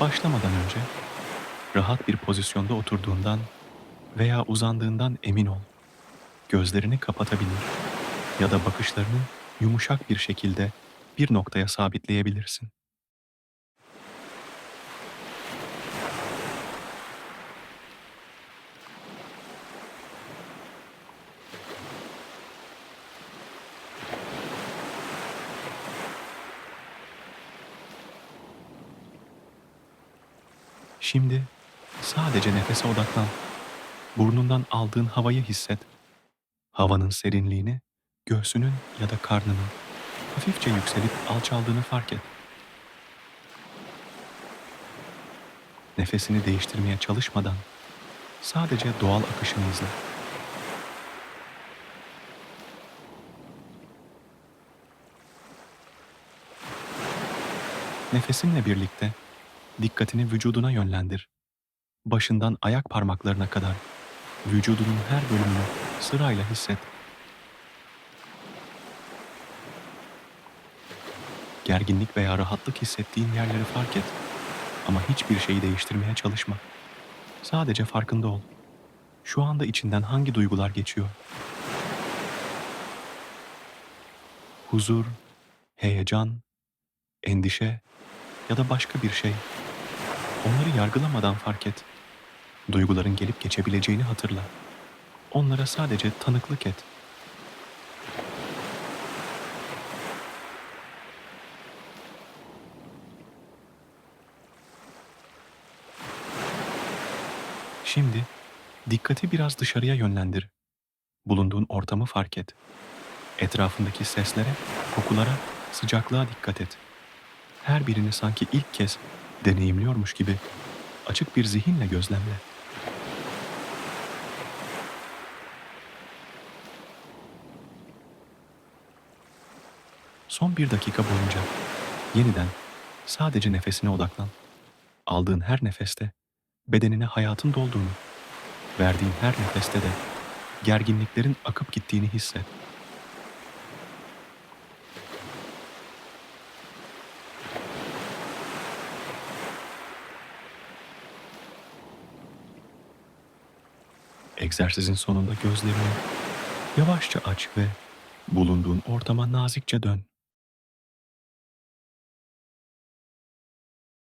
Başlamadan önce rahat bir pozisyonda oturduğundan veya uzandığından emin ol. Gözlerini kapatabilir ya da bakışlarını yumuşak bir şekilde bir noktaya sabitleyebilirsin. Şimdi sadece nefese odaklan. Burnundan aldığın havayı hisset. Havanın serinliğini, göğsünün ya da karnının hafifçe yükselip alçaldığını fark et. Nefesini değiştirmeye çalışmadan sadece doğal akışını izle. Nefesinle birlikte dikkatini vücuduna yönlendir. Başından ayak parmaklarına kadar vücudunun her bölümünü sırayla hisset. Gerginlik veya rahatlık hissettiğin yerleri fark et. Ama hiçbir şeyi değiştirmeye çalışma. Sadece farkında ol. Şu anda içinden hangi duygular geçiyor? Huzur, heyecan, endişe ya da başka bir şey. Onları yargılamadan fark et. Duyguların gelip geçebileceğini hatırla. Onlara sadece tanıklık et. Şimdi dikkati biraz dışarıya yönlendir. Bulunduğun ortamı fark et. Etrafındaki seslere, kokulara, sıcaklığa dikkat et. Her birini sanki ilk kez deneyimliyormuş gibi açık bir zihinle gözlemle. Son bir dakika boyunca yeniden sadece nefesine odaklan. Aldığın her nefeste bedenine hayatın dolduğunu, verdiğin her nefeste de gerginliklerin akıp gittiğini hisset. Egzersizin sonunda gözlerini yavaşça aç ve bulunduğun ortama nazikçe dön.